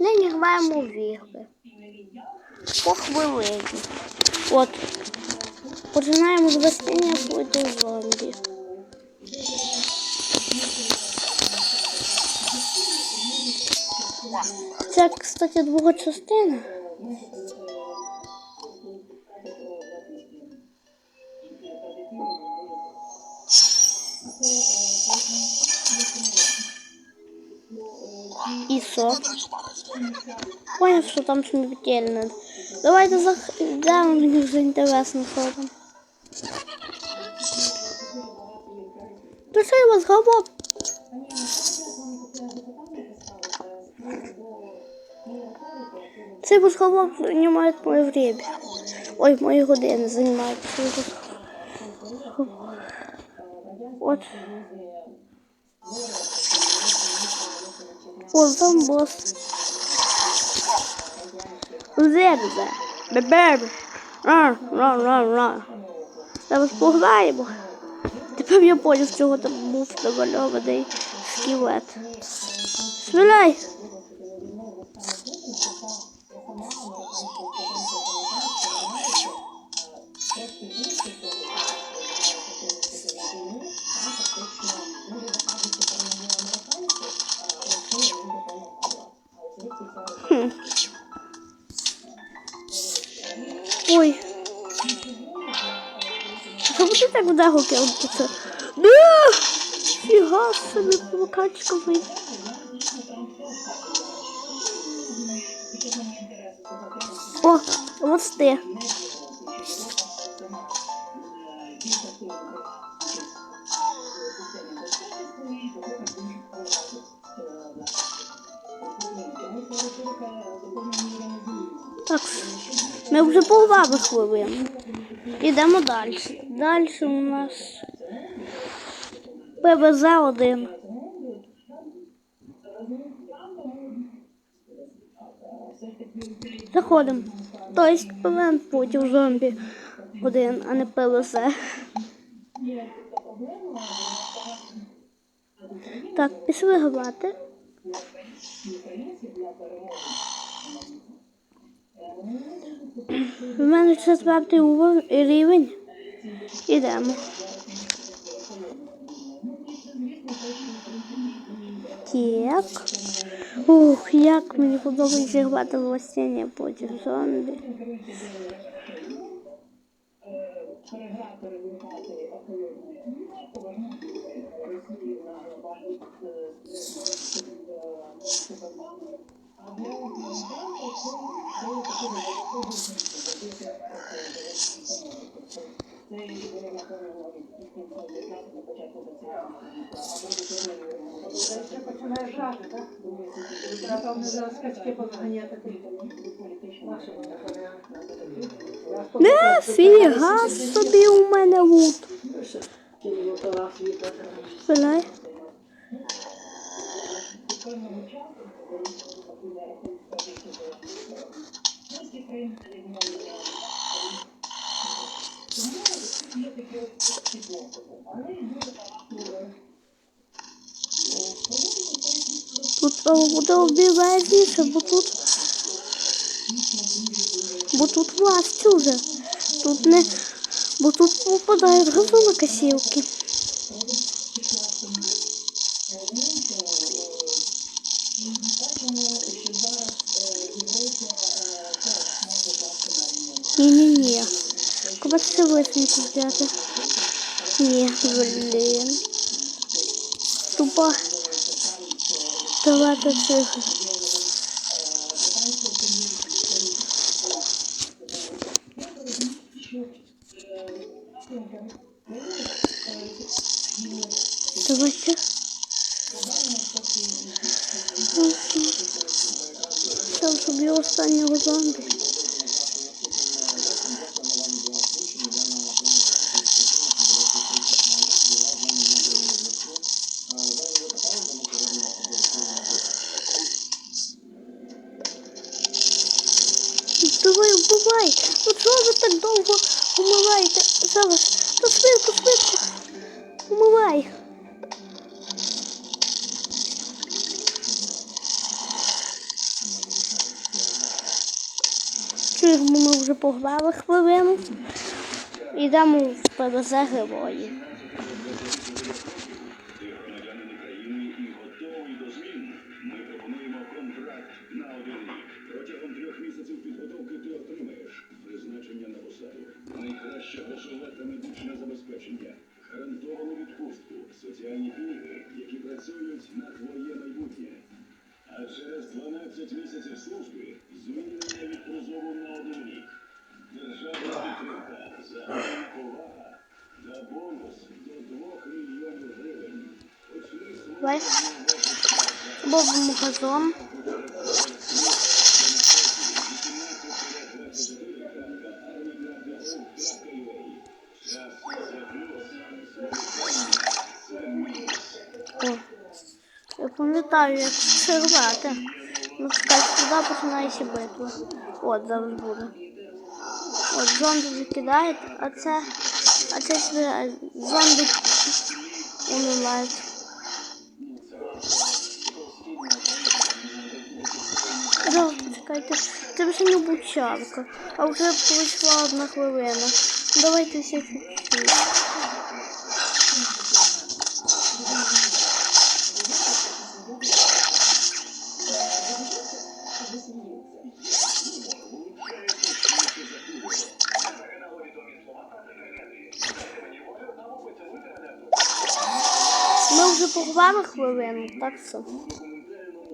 Нині граємо в. По хвилині. От. Починаємо з вестіння проти зомбі. Це, кстати, друга частина. Що? Поняв, що там смертельне. Давайте заглянемо, мені вже інтересно, що там. То що я вас габав? Цей восховок займає моє время. Ой, мої години займають цей восховок. От. О, там бос. Зебзе. Бебеб. Ра, ра, ра, ра. Зараз пограємо. Тепер я поняв, з чого там був намальований скелет. Стріляй! Ой. Чому ти так вдало кинути? Да! Фіга собі плакачковий. О, ось ти. Так, пограли хвилину. Ідемо далі. Далі у нас ПВЗ 1. Заходимо. Тобто ПВН потім зомбі один, а не ПВЗ. Так, пішли грати. У мене четвертий уровень рівень. Ідемо. Так. Ух, як мені подобається грати в проти зомбі. Ще починає жати, так? Напевно, зараз качки позганяти. Не, фіга собі у мене лут. Виляй. Тут треба буде обережніше, бо тут. Бо тут власть уже. Тут не. Бо тут попадають газонокосілки. Ні-ні-ні. Це висновку взяти? Ні, блін. Тупо. Давайте цифри. Швидко, швидко, швидко. Умивай. Чуєш, ми вже погнали хвилину. Йдемо в ПВЗ. Давай. Бобом газом. О, я пам'ятаю, як це рвати. Ну, так, сюди починається битва. От, зараз буде. От, зомбі закидають, а це... Сюди зомбі умирають. Да, чекайте, це вже не бучарка, а вже пройшла одна хвилина. Давайте ще чуть-чуть. Хвилину, так що?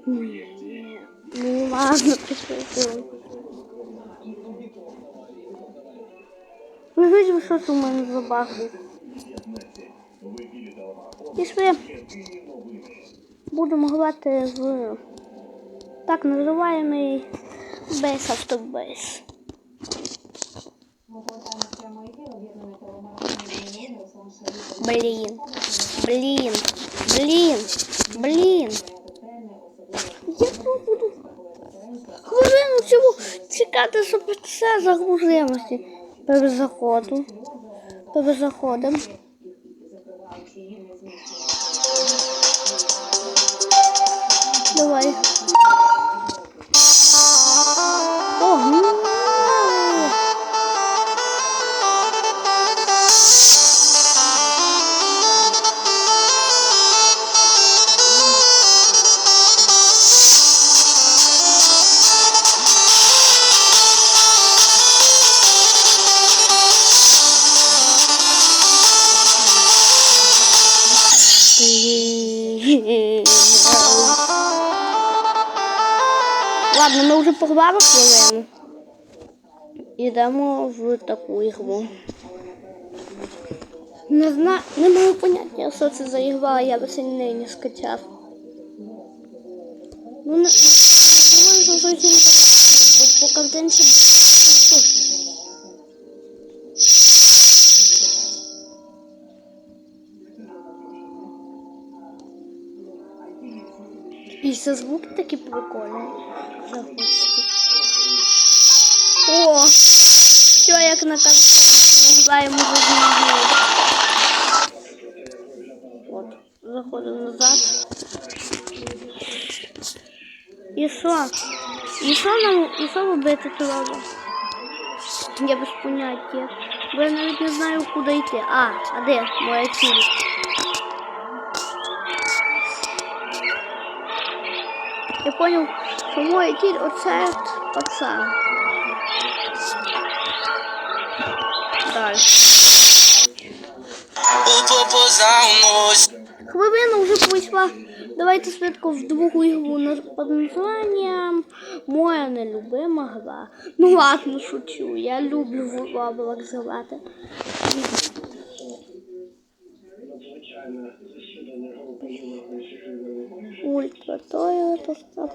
Ні. Ну ладно, пішли. Ви що це у мене за баги? Пішли. Будемо грати в так називаємий Base Автобейс. Блін. Блін. Блін. Блін. Я буду хвилину цього чекати, щоб все загрузилося. Перезаходу. Перезаходимо. Давай. Пограли хвилину. Ідемо в таку ігру. Не знаю, не маю поняття, що це за ігра, я би сильно не скачав. Ну, не, думаю, що зовсім не так, бо по картинці... І це звуки такі прикольні. Загрузки. О! Все як на називаємо змогли. От, заходимо назад. І що? І що нам, і що робити треба? Я без поняття. Бо я навіть не знаю, куди йти. А, а де моя ціль? Я понял, що моя ціль оце от- Далі. Хвилина вже пройшла. Давайте швидко в другу ігру під названням Моя нелюбима гра. Ну ладно, шучу. Я люблю в Roblox грати. Ультра стоп.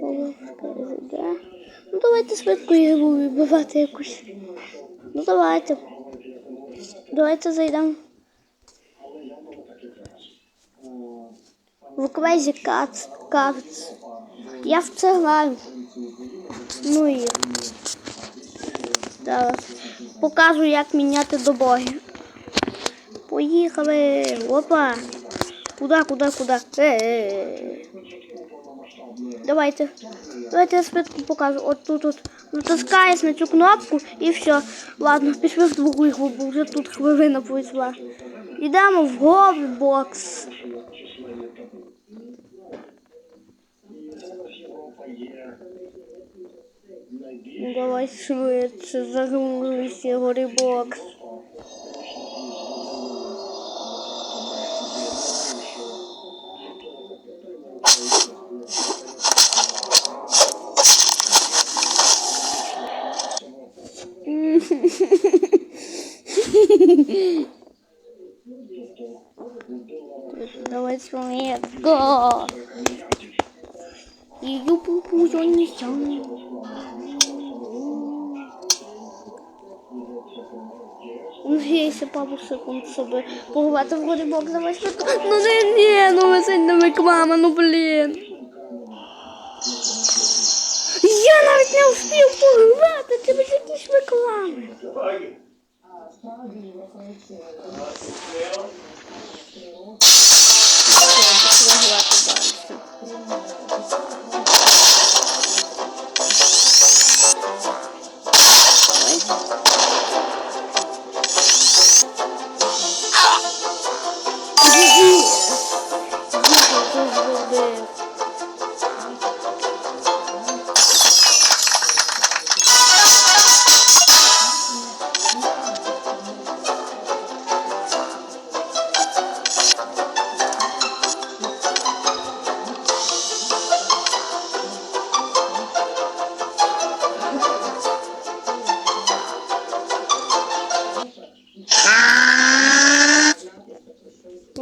Полоска Ну давайте швидко ігру вибивати якусь. Ну давайте. Давайте зайдемо. В Crazy Cats, Cards. Я в це граю. Ну і зараз покажу, як міняти добоги. Поїхали. Опа. Куда, куда, куда? Е-е-е. Давайте. Давайте я швидко покажу. От тут от натискаєш на цю кнопку і все. Ладно, пішли в другу ігру, бо вже тут хвилина пройшла. Йдемо в Roblox. Давай швидше загрузися Roblox. Давай швидко. І юпу я не сяну. Ну, є ще пару секунд, щоб погувати в волейбол, давай швидко. Ну не, ні, ну ви сьогодні реклама, ну блін. Навіть не встиг пограти, це без якісь реклами.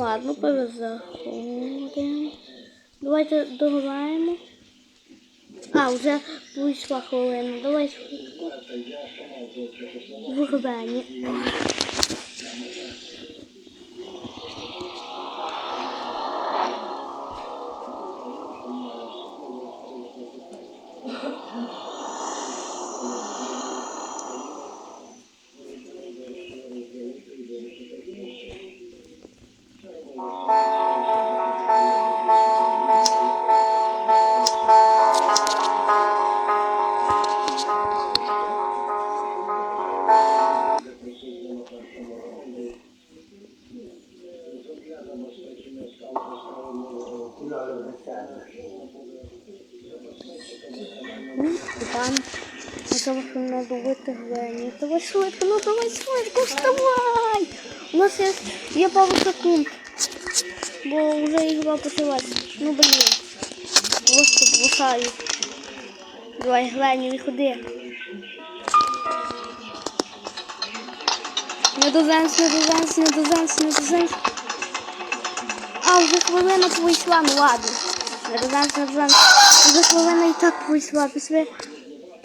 Ладно, перезаходимо. Давайте дограємо. А, вже вийшла хвилина. Давай швидко. В. надувати грані. Давай швидко, ну давай швидко, вставай! У нас є, є пару секунд. Бо вже ігра почалась. Ну блін. Просто бросаю. Давай, Грані, виходи. Не дозенс, не дозенс, не дозенс, не дозенс. А, вже хвилина пройшла, ну ладно. Не дозенс, не дозенс. Вже хвилина і так пройшла. Пішли в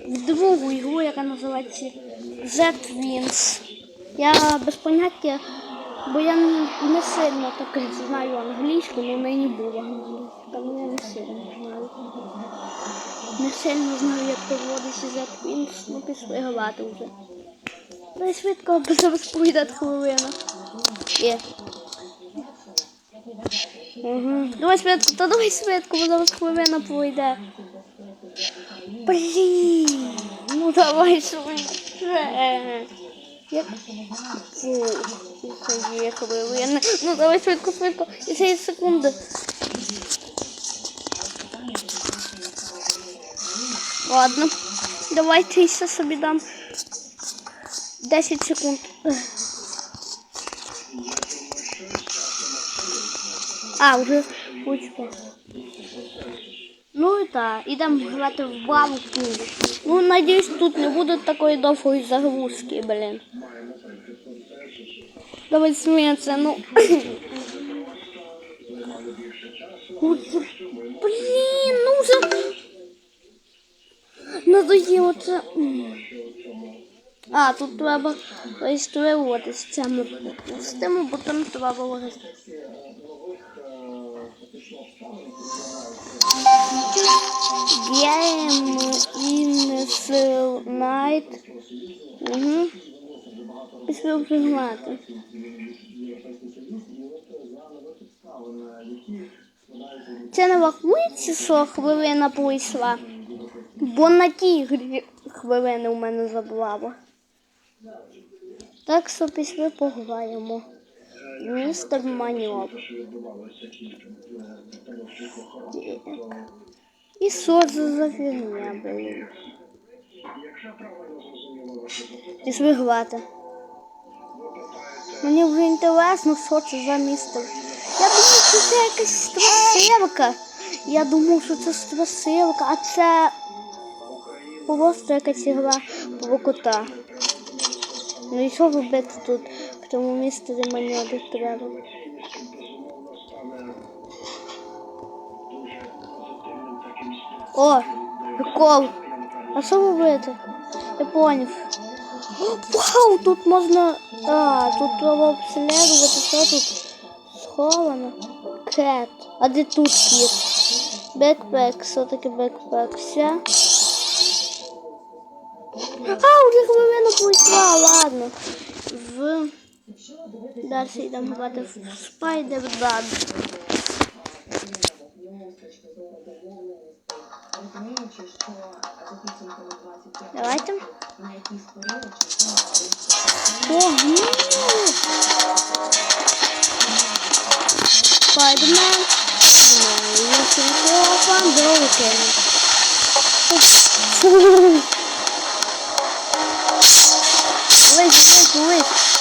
другу ігру, яка називається Z Wings. Я без поняття, бо я не, не сильно таки знаю англійську, але в неї була англійська, тому я не сильно знаю. Не сильно знаю, як поводиться Z Wings, ну пішли грати вже. Дай швидко, бо зараз пройде хвилина. Є. Угу. Давай швидко, та давай швидко, бо зараз хвилина пройде. Блін, ну давай швидше. Як? Є хвилина. Ну давай швидко, швидко. І ще є секунди. Ладно, давайте ще собі дам 10 секунд. А, вже кучка. Ну і так, ідемо грати в бабку. Ну, надіюсь, тут не буде такої довгої загрузки, блін. Давай сміятися, ну. Блін, ну вже. Надоїло це. А, тут треба реєструватися. Це ми пропустимо, бо там треба реєструватися. In the night. Угу. Пішли пригмати. Це не рахується, що хвилина пройшла. Бо на тій грі хвилини у мене забрало. Так що пішли пограємо. Містер Маньок. І що це за фігня, блін? Пішли грати. Мені вже інтересно, що це за містер. Я думав, що це якась страшилка. Я думав, що це страшилка, а це просто якась ігра про кота. Ну і що робити тут тому містері маньоди треба? О, прикол. А що робити? Я поняв. Вау, тут можна. А, тут треба обслідувати, що тут сховано. Кет. А де тут кіт? Бекпек, таке бекпек? Все. А, уже хвилина пройшла, ладно. В... Далі йдемо грати в Spider-Man. Розуміючи, що за підсумками 25 Давайте. на якій створили частину О, ну. Spider-Man.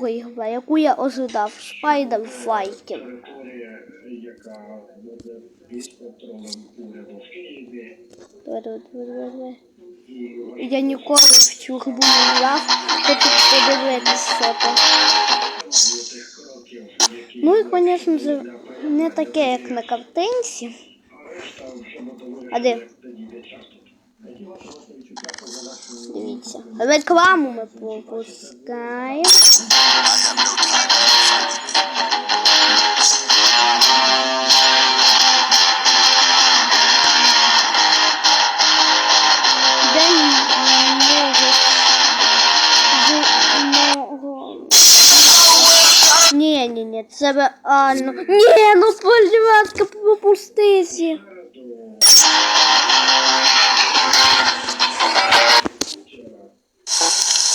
друга ігра, яку я ожидав. Spider Fighting. Яка буде під контролем уряду в Києві. Давай, давай, давай, давай, давай. Я ніколи в цю гру не грав, хочу подивитися, що там. Ну і, звісно не таке, як на картинці. А де? Дивіться. Рекламу ми пропускаємо. День мого... Ні, ні, ні, це реально. Ні, ну пожалуйста, пропустися.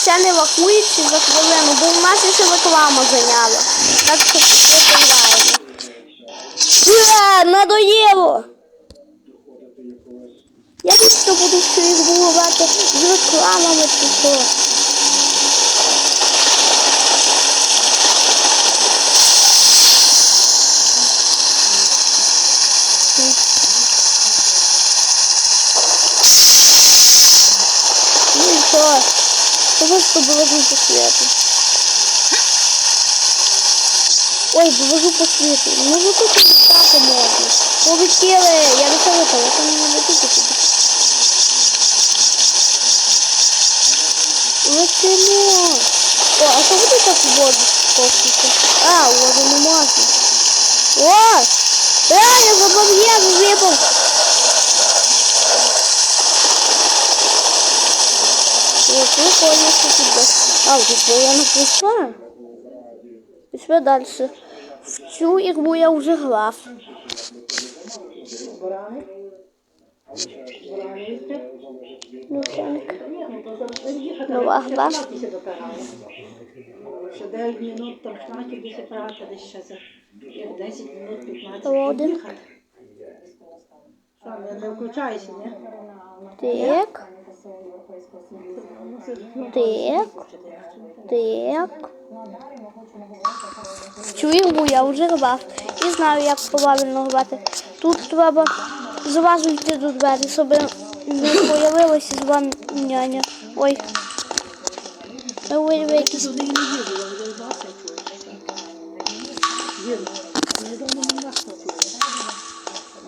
Це не вакуючи за хвилину, бо в нас ще реклама зайняла. Так що пограємо. Е, надоїло! Я дійсно буду ще відбувати з рекламами чи що. Ну і що? Просто довожу по світу. Ой, довожу по світу. Ну ви тут літати можна. Полетіли, я не вилетала, я там не летіти. Летимо. О, а що буде так в воду спокійно? А, воду не можна. О! Е, я забав'язу випав. Ой, прикольно, что тебе. А, тут я написала. Пішли далі. В цю ігру я вже грав. Ну, так. Ні, ну то завжди їхати. Ну, а гра? Ще до Парани. Ще 9 минут, там шнатів більше паранка десь ще за 10 минут, 15 Один. Що, не, включайся, ні? Так. Так. Так. Цю я вже грав. І знаю, як правильно грати. Тут треба зразу йти до двері, щоб не появилася з вами няня. Ой. Ой, ви якісь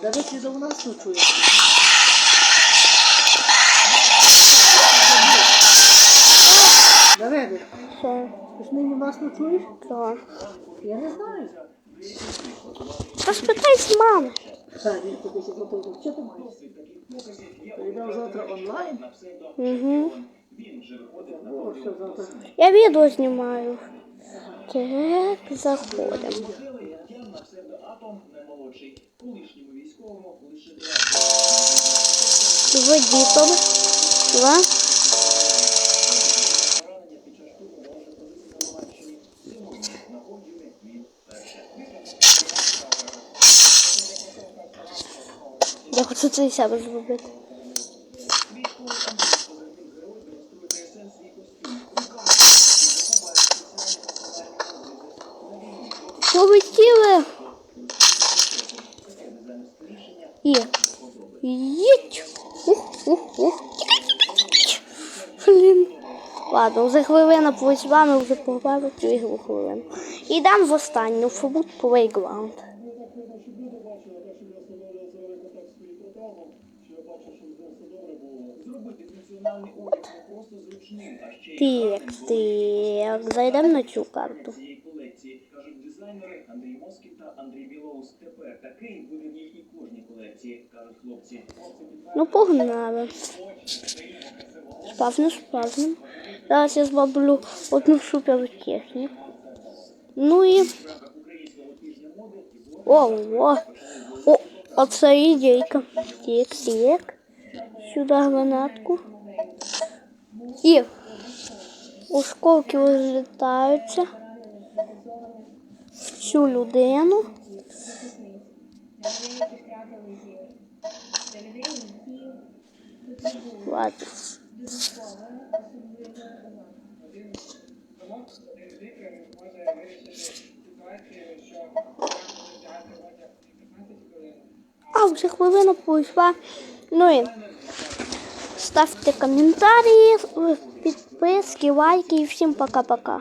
Навіть за у нас не чує. Давиди, Що? ти ж нині не чуєш? Так. Я не знаю. Та спитай з мами. Так, Я відео снимаю. Так, заходимо тобі. Два. Я хочу це і себе зробити. Є. Їть. Ух, ух, ух. Блін. Ладно, вже хвилина з вами вже пограли цю ігру хвилину. Ідемо в останню Food Playground. Так, так, зайдемо на цю карту. кажуть дизайнери Андрій Москін та Андрій Білоус. Тепер такий буде в Ну, погнали. Спавним, спавним. Зараз я зроблю одну супертехніку. Ну і. О, о, о, оце ідейка. Так, так. Сюди гранатку. І осколки розлітаються. Всю людину. Ладно. А, вже хвилина пройшла. Ну і ставте коментарі, підписки, лайки і всім пока-пока.